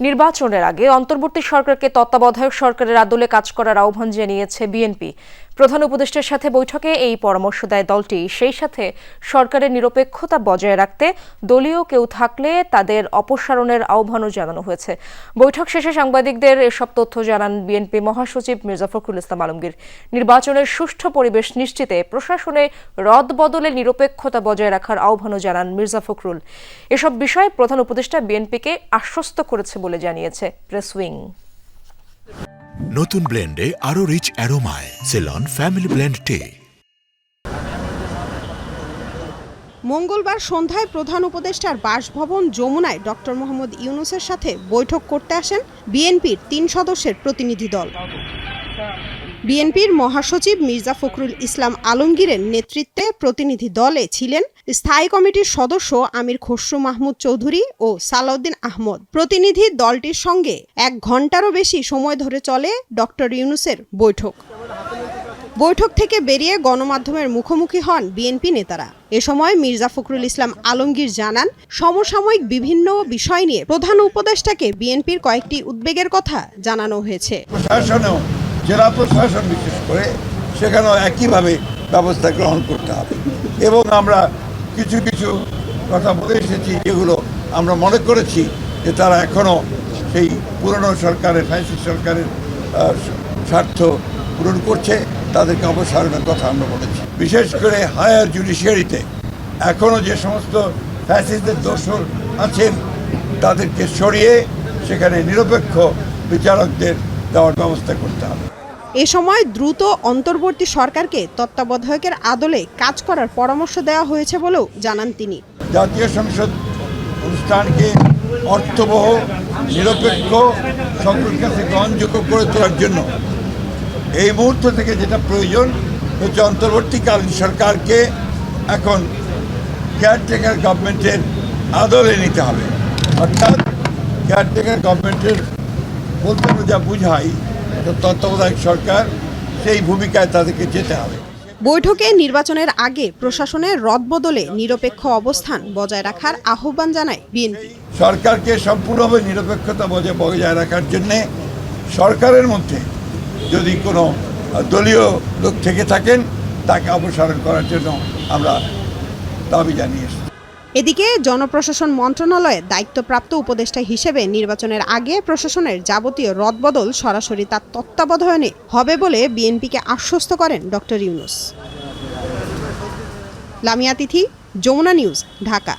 নির্বাচনের আগে অন্তর্বর্তী সরকারকে তত্ত্বাবধায়ক সরকারের আদলে কাজ করার আহ্বান জানিয়েছে বিএনপি। প্রধান উপদেষ্টার সাথে বৈঠকে এই পরামর্শ দেয় দলটি। সেই সাথে সরকারের নিরপেক্ষতা বজায় রাখতে দলীয় কেউ থাকলে তাদের অপসারণের আহ্বানও জানানো হয়েছে। বৈঠক শেষে সাংবাদিকদের এসব তথ্য জানান বিএনপি মহাসচিব মির্জা ফখরুল ইসলাম আলমগীর। নির্বাচনের সুষ্ঠু পরিবেশ নিশ্চিতে প্রশাসনে রদ বদলে নিরপেক্ষতা বজায় রাখার আহ্বানও জানান মির্জা ফখরুল। এসব বিষয়ে প্রধান উপদেষ্টা বিএনপিকে আশ্বস্ত করেছে বলে জানিয়েছে প্রেস উইং। নতুন ব্লেন্ডে আরও রিচ অ্যারোমায় সেলন ফ্যামিলি ব্লেন্ড টে মঙ্গলবার সন্ধ্যায় প্রধান উপদেষ্টার বাসভবন যমুনায় ডক্টর মোহাম্মদ ইউনুসের সাথে বৈঠক করতে আসেন বিএনপির তিন সদস্যের প্রতিনিধি দল। বিএনপির মহাসচিব মির্জা ফখরুল ইসলাম আলমগীরের নেতৃত্বে প্রতিনিধি দলে ছিলেন স্থায়ী কমিটির সদস্য আমির খসরু মাহমুদ চৌধুরী ও সালাউদ্দিন আহমদ। প্রতিনিধি দলটির সঙ্গে এক ঘন্টারও বেশি সময় ধরে চলে ডক্টর ইউনুসের বৈঠক। বৈঠক থেকে বেরিয়ে গণমাধ্যমের মুখোমুখি হন বিএনপি নেতারা। এ সময় মির্জা ফখরুল ইসলাম আলমগীর জানান, সমসাময়িক বিভিন্ন বিষয় নিয়ে প্রধান উপদেষ্টাকে বিএনপির কয়েকটি উদ্বেগের কথা জানানো হয়েছে। জেলা প্রশাসন বিশেষ করে, সেখানেও একইভাবে ব্যবস্থা গ্রহণ করতে হবে। এবং আমরা কিছু কিছু কথা বলে এসেছি, যেগুলো আমরা মনে করেছি যে তারা এখনও সেই পুরনো সরকারের, ফ্যাসিস্ট সরকারের স্বার্থ পূরণ করছে, তাদেরকে অপসারণের কথা আমরা বলেছি। বিশেষ করে হায়ার জুডিশিয়ারিতে এখনও যে সমস্ত ফ্যাসিস্টদের দোষর আছেন, তাদেরকে সরিয়ে সেখানে নিরপেক্ষ বিচারকদের দেওয়ার ব্যবস্থা করতে হবে। এ সময় দ্রুত অন্তর্বর্তী সরকারকে তত্ত্বাবধায়কের আদলে কাজ করার পরামর্শ দেওয়া হয়েছে বলেও জানান তিনি। জাতীয় সংসদ অনুষ্ঠানকে অর্থবহ, নিরপেক্ষ সকলের কাছে গ্রহণযোগ্য করে তোলার জন্য এই মুহূর্ত থেকে যেটা প্রয়োজন হচ্ছে অন্তর্বর্তীকালীন সরকারকে এখন কেয়ারটেকার গভর্নমেন্টের আদলে নিতে হবে। অর্থাৎ কেয়ারটেকার গভর্নমেন্টের বলতে যা বুঝাই তত্ত্বাবধায়ক সরকার সেই ভূমিকায় তাদেরকে যেতে হবে। বৈঠকে নির্বাচনের আগে প্রশাসনের রদবদলে নিরপেক্ষ অবস্থান বজায় রাখার আহ্বান জানায় বিএনপি। সরকারকে সম্পূর্ণভাবে নিরপেক্ষতা বজায় বজায় রাখার জন্যে সরকারের মধ্যে যদি কোনো দলীয় লোক থেকে থাকেন তাকে অপসারণ করার জন্য আমরা দাবি জানিয়ে এসেছি। এদিকে জনপ্রশাসন মন্ত্রণালয়ে দায়িত্বপ্রাপ্ত উপদেষ্টা হিসেবে নির্বাচনের আগে প্রশাসনের যাবতীয় রদবদল সরাসরি তার তত্ত্বাবধানে হবে বলে বিএনপিকে আশ্বস্ত করেন ডক্টর ইউনুস। লামিয়া তিথি, যমুনা নিউজ, ঢাকা।